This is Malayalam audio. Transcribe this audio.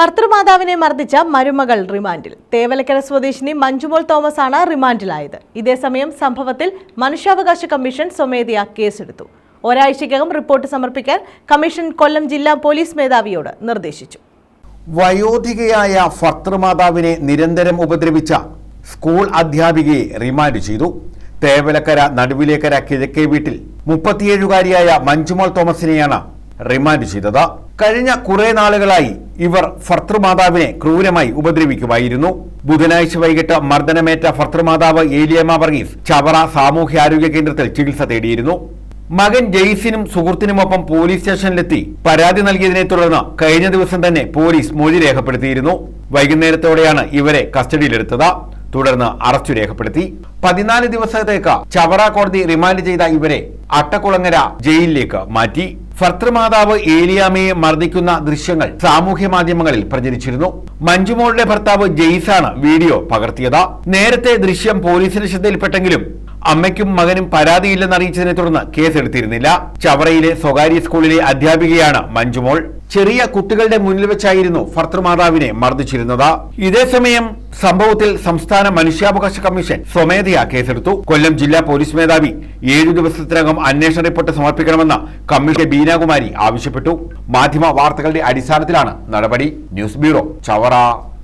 ഭർത്തൃമാതാവിനെ മർദ്ദിച്ച മരുമകൾ റിമാൻഡിൽ. തേവലക്കര സ്വദേശിനി മഞ്ജുമോൾ തോമസ് ആണ് റിമാൻഡിലായത് ഇതേസമയം സംഭവത്തിൽ മനുഷ്യാവകാശ കമ്മീഷൻ സ്വമേധയാ കേസെടുത്തു. ഒരാഴ്ചയ്ക്കകം റിപ്പോർട്ട് സമർപ്പിക്കാൻ കമ്മീഷൻ കൊല്ലം ജില്ലാ പോലീസ് മേധാവിയോട് നിർദ്ദേശിച്ചു. വയോധികയായ ഭർത്തൃമാതാവിനെ നിരന്തരം ഉപദ്രവിച്ച സ്കൂൾ അധ്യാപികയെ റിമാൻഡ് ചെയ്തു. തേവലക്കര നടുവിലേക്കര കിഴക്കേ വീട്ടിൽ മുപ്പത്തിയേഴുകാരിയായ മഞ്ജുമോൾ തോമസിനെയാണ് റിമാൻഡ് ചെയ്തത്. കഴിഞ്ഞ കുറെ നാളുകളായി ഇവർ ഭർത്തൃമാതാവിനെ ക്രൂരമായി ഉപദ്രവിക്കുമായിരുന്നു. ബുധനാഴ്ച വൈകിട്ട് മർദ്ദനമേറ്റ ഭർത്തൃമാതാവ് ഏലിയമ്മ വർഗീസ് ചവറ സാമൂഹ്യാരോഗ്യ കേന്ദ്രത്തിൽ ചികിത്സ തേടിയിരുന്നു. മകൻ ജെയ്സിനും സുഹൃത്തിനുമൊപ്പം പോലീസ് സ്റ്റേഷനിലെത്തി പരാതി നൽകിയതിനെ തുടർന്ന് കഴിഞ്ഞ ദിവസം തന്നെ പോലീസ് മൊഴി രേഖപ്പെടുത്തിയിരുന്നു. വൈകുന്നേരത്തോടെയാണ് ഇവരെ കസ്റ്റഡിയിലെടുത്തത്. തുടർന്ന് അറസ്റ്റ് രേഖപ്പെടുത്തി. പതിനാല് ദിവസത്തേക്ക് ചവറ കോടതി റിമാൻഡ് ചെയ്ത ഇവരെ അട്ടക്കുളങ്ങര ജയിലിലേക്ക് മാറ്റി. ഭർത്തൃമാതാവ് ഏലിയാമയെ മർദ്ദിക്കുന്ന ദൃശ്യങ്ങൾ സാമൂഹ്യ മാധ്യമങ്ങളിൽ പ്രചരിച്ചിരുന്നു. മഞ്ജുമോളുടെ ഭർത്താവ് ജെയ്സാണ് വീഡിയോ പകർത്തിയത്. നേരത്തെ ദൃശ്യം പോലീസിന്റെ ശ്രദ്ധയിൽപ്പെട്ടെങ്കിലും അമ്മയ്ക്കും മകനും പരാതിയില്ലെന്ന് അറിയിച്ചതിനെ തുടർന്ന് കേസെടുത്തിരുന്നില്ല. ചവറയിലെ സ്വകാര്യ സ്കൂളിലെ അധ്യാപികയാണ് മഞ്ജുമോൾ. ചെറിയ കുട്ടികളുടെ മുന്നിൽ വെച്ചായിരുന്നു ഭർത്തൃമാതാവിനെ മർദ്ദിച്ചിരുന്നത്. ഇതേസമയം സംഭവത്തിൽ സംസ്ഥാന മനുഷ്യാവകാശ കമ്മീഷൻ സ്വമേധയാ കേസെടുത്തു. കൊല്ലം ജില്ലാ പോലീസ് മേധാവി ഏഴു ദിവസത്തിനകം അന്വേഷണ റിപ്പോർട്ട് സമർപ്പിക്കണമെന്ന് കമ്മീഷൻ ബീനാകുമാരി ആവശ്യപ്പെട്ടു. മാധ്യമ വാർത്തകളുടെ അടിസ്ഥാനത്തിലാണ് നടപടി. News bureau Chavara.